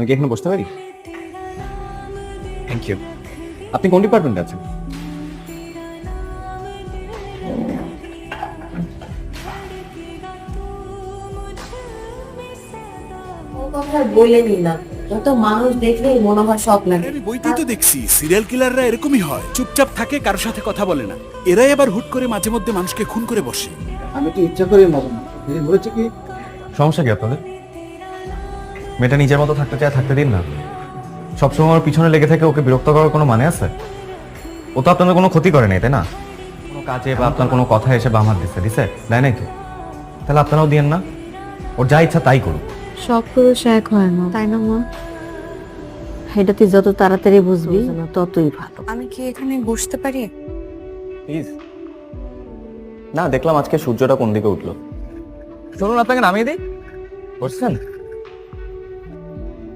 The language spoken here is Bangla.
আমি কি এখানে বসতে পারি থ্যাংক ইউ আপনি কোন ডিপার্টমেন্টে আছেন? যত মানুষ দেখলেই মনে হয় শখ লাগে আমি বইতেই তো দেখছি সিরিয়াল কিলাররা এরকমই হয়। চুপচাপ থাকে কারোর সাথে কথা বলে না। এরাই আবার হুট করে মাঝে মধ্যে মানুষকে খুন করে বসে। আমি তো ইচ্ছা করে মরব না? এই কি? সমস্যা কি আপনাদের? মেয়েটা নিজের মতো থাকতে চায় থাকতে দিন না। সবসময় আমার পিছনে লেগে থেকে ওকে বিরক্ত করার কোনো মানে আছে? ও তো আপনাদের কোনো ক্ষতি করে নাই তাই না? কোনো কাজে বা আপনার কোনো কথা এসে বাম হাত দিচ্ছে দিছে? দেয় নাই তো? তাহলে আপনারাও দিয়েন না? ওর যা ইচ্ছা তাই করুক। সব পুরুষ এক হয় না। তাই না মা? এটা তুই যত তাড়াতাড়ি বুঝবি ততই ভালো। আমি কি এখানে বসতে পারি? প্লিজ না দেখলাম আজকে সূর্যটা কোন দিকে উঠল। চলুন আপনাকে নামিয়ে দিই? বসছেন?